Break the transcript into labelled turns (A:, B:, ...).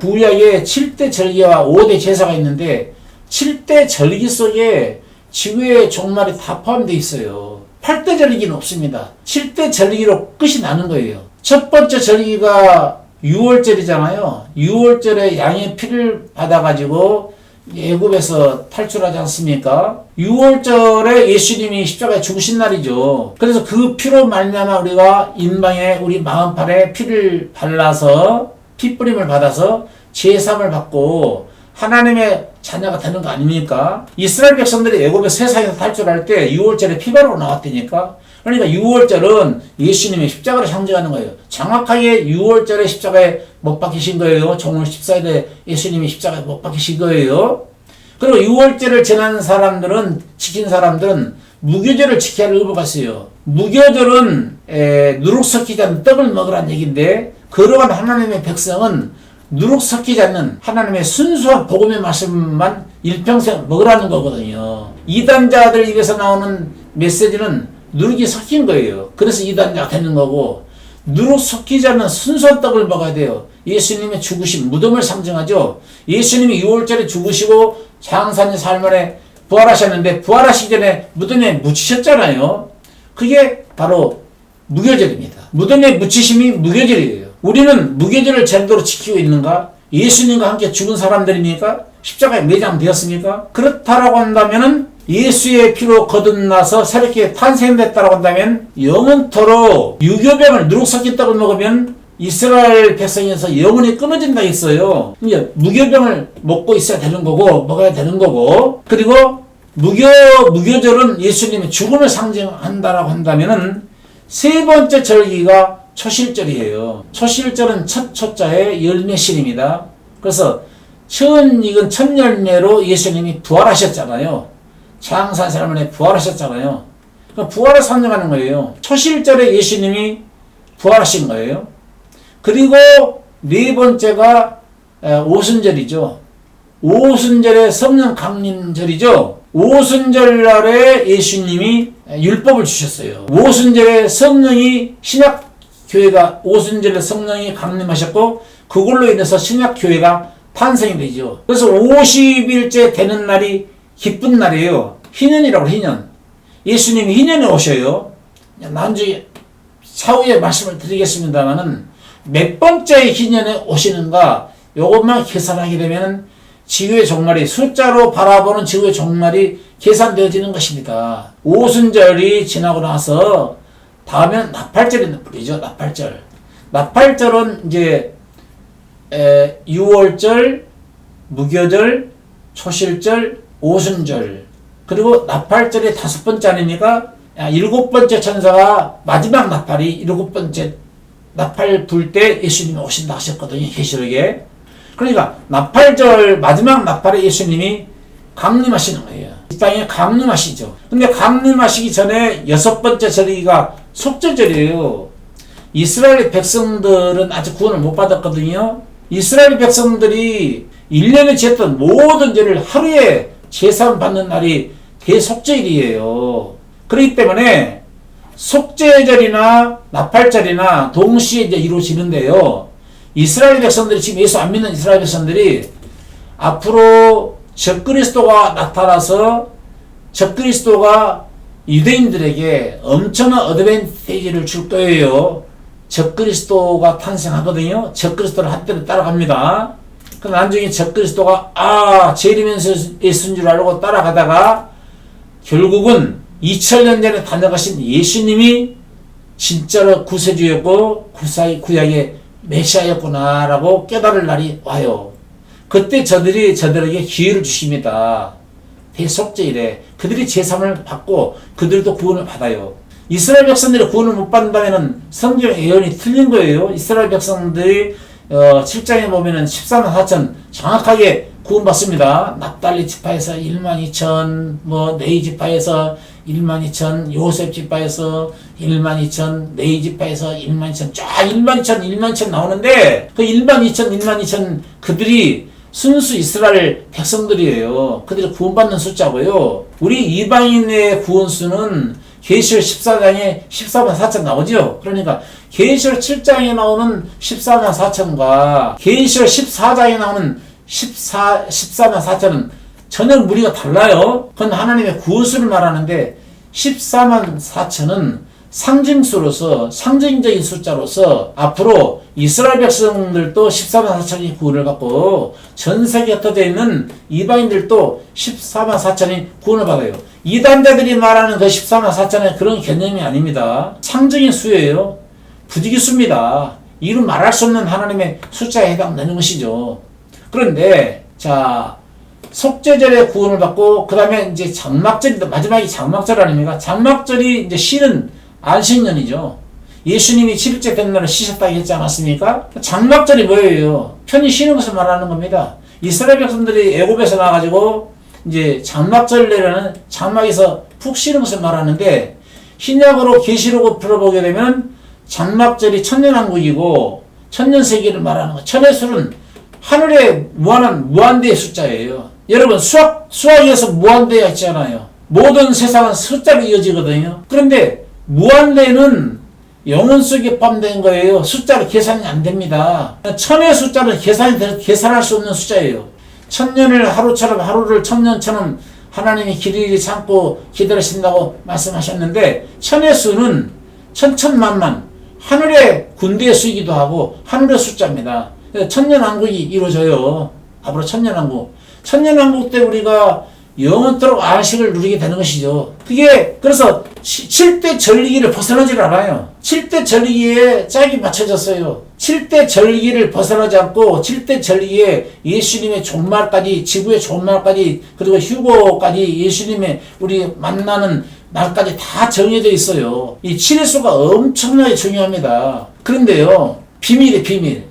A: 구약에 7대 절기와 5대 제사가 있는데 7대 절기 속에 지구의 종말이 다 포함되어 있어요. 8대 절기는 없습니다. 7대 절기로 끝이 나는 거예요. 첫 번째 절기가 6월절이잖아요. 6월절에 양의 피를 받아가지고 애굽에서 탈출하지 않습니까? 6월절에 예수님이 십자가에 죽으신 날이죠. 그래서 그 피로 말미암아 우리가 인방에 우리 마음팔에 피를 발라서 피뿌림을 받아서 제삼을 받고 하나님의 자녀가 되는 거 아닙니까? 이스라엘 백성들이 애굽의 세상에서 탈출할 때 6월절에 피바로 나왔다니까. 그러니까 6월절은 예수님의 십자가를 상징하는 거예요. 정확하게 6월절에 십자가에 못 박히신 거예요. 정월 14일에 예수님이 십자가에 못 박히신 거예요. 그리고 6월절을 지난 사람들은 지킨 사람들은 무교절을 지켜야 할 의무가 있어요. 무교절은 에, 누룩 섞이지 않는 떡을 먹으라는 얘기인데 거룩한 하나님의 백성은 누룩 섞이지 않는 하나님의 순수한 복음의 말씀만 일평생 먹으라는 거거든요. 이단자들 입에서 나오는 메시지는 누룩이 섞인 거예요. 그래서 이단자가 되는 거고 누룩 섞이지 않는 순수한 떡을 먹어야 돼요. 예수님의 죽으심, 무덤을 상징하죠. 예수님이 6월절에 죽으시고 장사님 살만에 부활하셨는데 부활하시기 전에 무덤에 묻히셨잖아요. 그게 바로 무교절입니다. 무덤에 묻히심이 무교절이에요. 우리는 무교절을 제대로 지키고 있는가? 예수님과 함께 죽은 사람들입니까? 십자가에 매장되었습니까? 그렇다라고 한다면은 예수의 피로 거듭나서 새롭게 탄생됐다고 한다면 영원토록 유교병을 누룩 섞인 떡을 먹으면 이스라엘 백성에서 영원히 끊어진다 했어요. 이제 무교병을 먹고 있어야 되는 거고 먹어야 되는 거고 그리고 무교 무교절은 예수님의 죽음을 상징한다라고 한다면은 세 번째 절기가 초실절이에요. 초실절은 첫 초자의 열매신입니다. 그래서 처음 익은 첫 열매로 예수님이 부활하셨잖아요. 장사 사람을 부활하셨잖아요. 그 부활을 상징하는 거예요. 초실절에 예수님이 부활하신 거예요. 그리고 네 번째가 에, 오순절이죠. 오순절의 성령 강림절이죠. 오순절 날에 예수님이 율법을 주셨어요. 오순절에 성령이 신약 교회가 오순절에 성령이 강림하셨고 그걸로 인해서 신약 교회가 탄생이 되죠. 그래서 50일째 되는 날이 기쁜 날이에요. 희년이라고 희년. 예수님이 희년에 오셔요. 난주에 차후에 말씀을 드리겠습니다만은 몇 번째 희년에 오시는가 요것만 계산하게 되면 지구의 종말이 숫자로 바라보는 지구의 종말이 계산되어지는 것입니다. 오순절이 지나고 나서 다음엔 나팔절이 뿌리죠. 나팔절. 나팔절은 이제 에, 6월절, 무교절, 초실절, 오순절 그리고 나팔절이 다섯 번째 아닙니까? 야, 일곱 번째 천사가 마지막 나팔이 일곱 번째 나팔 불 때 예수님이 오신다 하셨거든요. 계시록에. 그러니까 나팔절 마지막 나팔에 예수님이 강림하시는 거예요. 이 땅에 강림하시죠. 근데 강림하시기 전에 여섯 번째 절기가 속죄절이에요. 이스라엘 백성들은 아직 구원을 못 받았거든요. 이스라엘 백성들이 1년에 지었던 모든 죄를 하루에 제산 받는 날이 대속죄일이에요. 그렇기 때문에 속죄절이나 나팔절이나 동시에 이제 이루어지는데요. 이스라엘 백성들이 지금 예수 안 믿는 이스라엘 백성들이 앞으로 적그리스도가 나타나서 적그리스도가 유대인들에게 엄청난 어드밴티지를 줄 거예요. 적그리스도가 탄생하거든요. 적그리스도를 한때로 따라갑니다. 그 나중에 적그리스도가 아 재림면서 예수인 줄 알고 따라가다가 결국은 2000년 전에 다녀가신 예수님이 진짜로 구세주였고 구사의 구약의 메시아였구나라고 깨달을 날이 와요. 그때 저들이 저들에게 기회를 주십니다. 대속죄일에 그들이 제3을 받고 그들도 구원을 받아요. 이스라엘 백성들이 구원을 못 받는다면 성경 예언이 틀린 거예요. 이스라엘 백성들이 어, 7장에 보면은 14만 4천 정확하게 구원받습니다. 납달리 지파에서 1만 2천, 뭐 네이 지파에서 1만 2천, 요셉 지파에서 1만 2천, 네이 지파에서 1만 2천, 쫙 1만 2천, 1만 2천 나오는데 그 1만 2천, 1만 2천 그들이 순수 이스라엘 백성들이에요. 그들이 구원받는 숫자고요. 우리 이방인의 구원수는 계시록 14장에 14만 4천 나오죠. 그러니까 계시록 7장에 나오는 14만 4천과 계시록 14장에 나오는 14, 14만 4천은 전혀 무리가 달라요. 그건 하나님의 구원수를 말하는데 14만 4천은 상징수로서 상징적인 숫자로서 앞으로 이스라엘 백성들도 14만 4천이 구원을 받고 전 세계에 흩어져 있는 이방인들도 14만 4천이 구원을 받아요. 이단자들이 말하는 그 14만 4천은 그런 개념이 아닙니다. 상징의 수예요. 부지기수입니다. 이루 말할 수 없는 하나님의 숫자에 해당되는 것이죠. 그런데 자 속죄절에 구원을 받고 그 다음에 이제 장막절이 마지막이 장막절 아닙니까? 장막절이 이제 쉬는 안식년이죠. 예수님이 7일째 된 날을 쉬셨다고 했지 않았습니까? 장막절이 뭐예요? 편히 쉬는 것을 말하는 겁니다. 이스라엘 백성들이 애굽에서 나가지고 이제 장막절이라는 장막에서 푹 쉬는 것을 말하는데 신약으로 계시록을 풀어보게 되면 장막절이 천년왕국이고 천년세기를 말하는 거. 천의 하늘에 무한한 무한대의 숫자예요. 여러분 수학 수학에서 무한대가 있잖아요. 모든 세상은 숫자로 이어지거든요. 그런데 무한대는 영혼 속에 포함된 거예요. 숫자로 계산이 안 됩니다. 천의 숫자는 계산이 돼- 계산할 수 없는 숫자예요. 천년을 하루처럼 하루를 천년처럼 하나님이 길이 참고 기다리신다고 말씀하셨는데 천의 수는 천천만만 하늘의 군대의 수이기도 하고 하늘의 숫자입니다. 천년왕국이 이루어져요. 앞으로 천년왕국. 천년왕국 때 우리가 영원토록 안식을 누리게 되는 것이죠. 그게 그래서 7대 전리기를 벗어나질 않아요. 7대 전리기에 짝이 맞춰졌어요. 7대 전리기를 벗어나지 않고 7대 전리기에 예수님의 종말까지 지구의 종말까지 그리고 휴고까지 예수님의 우리 만나는 날까지 다 정해져 있어요. 이 7의 수가 엄청나게 중요합니다. 그런데요. 비밀이 비밀.